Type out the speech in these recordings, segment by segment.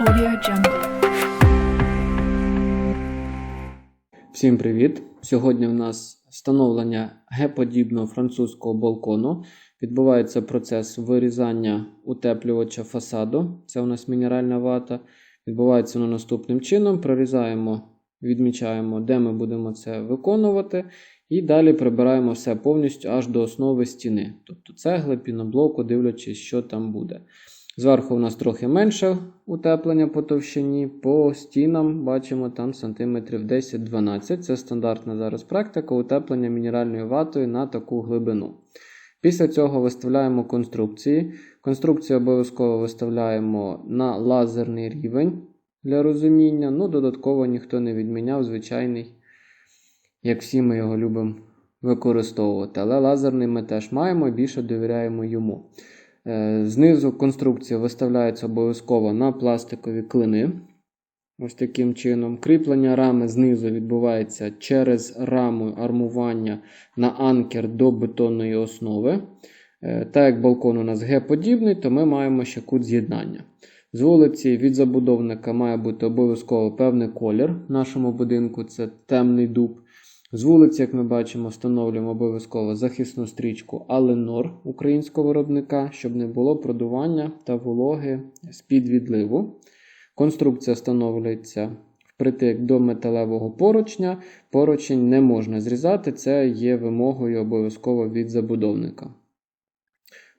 Audio Jungle. Всім привіт! Сьогодні у нас встановлення Г-подібного французького балкону. Відбувається процес вирізання утеплювача фасаду. Це у нас мінеральна вата. Відбувається воно наступним чином. Прорізаємо, відмічаємо, де ми будемо це виконувати. І далі прибираємо все повністю аж до основи стіни. Тобто цегли, піноблоку, дивлячись, що там буде. Зверху у нас трохи менше утеплення по товщині, по стінам бачимо там сантиметрів 10-12. Це стандартна зараз практика утеплення мінеральною ватою на таку глибину. Після цього виставляємо конструкції. Конструкцію обов'язково виставляємо на лазерний рівень для розуміння. Ну, додатково ніхто не відміняв звичайний, як всі ми його любимо використовувати. Але лазерний ми теж маємо і більше довіряємо йому. Е, Знизу конструкція виставляється обов'язково на пластикові клини. Ось таким чином. Кріплення рами знизу відбувається через раму армування на анкер до бетонної основи. Е, Так як балкон у нас Г-подібний, то ми маємо ще кут з'єднання. З вулиці від забудовника має бути обов'язково певний колір. В нашому будинку це темний дуб. З вулиці, як ми бачимо, встановлюємо обов'язково захисну стрічку Аленор українського виробника, щоб не було продування та вологи з-під відливу. Конструкція встановлюється впритик до металевого поручня. Поручень не можна зрізати, це є вимогою обов'язково від забудовника.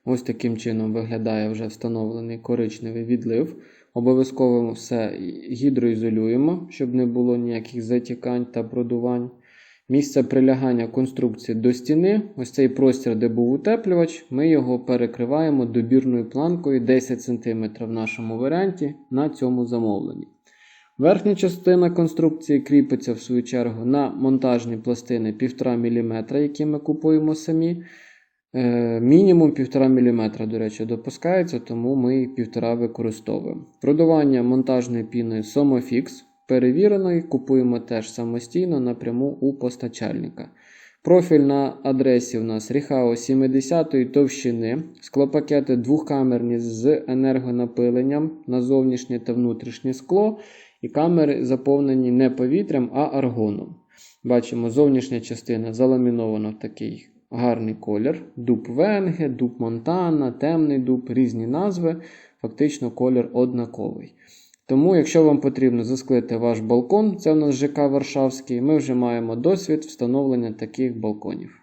Ось таким чином виглядає вже встановлений коричневий відлив. Обов'язково все гідроізолюємо, щоб не було ніяких затікань та продувань. Місце прилягання конструкції до стіни, ось цей простір, де був утеплювач, ми його перекриваємо добірною планкою 10 см в нашому варіанті на цьому замовленні. Верхня частина конструкції кріпиться в свою чергу на монтажні пластини 1,5 мм, які ми купуємо самі. Е, Мінімум 1,5 мм, до речі, допускається, тому ми 1,5 використовуємо. Продування монтажною піною Somofix перевіреної купуємо теж самостійно напряму у постачальника. Профіль на адресі у нас Ріхао 70 товщини, склопакети двохкамерні з енергонапиленням на зовнішнє та внутрішнє скло, і камери заповнені не повітрям, а аргоном. Бачимо, зовнішня частина заламінована в такий гарний колір. Дуб Венге, дуб Монтана, темний дуб, різні назви. Фактично колір однаковий. Тому, якщо вам потрібно засклити ваш балкон, це у нас ЖК Варшавський, ми вже маємо досвід встановлення таких балконів.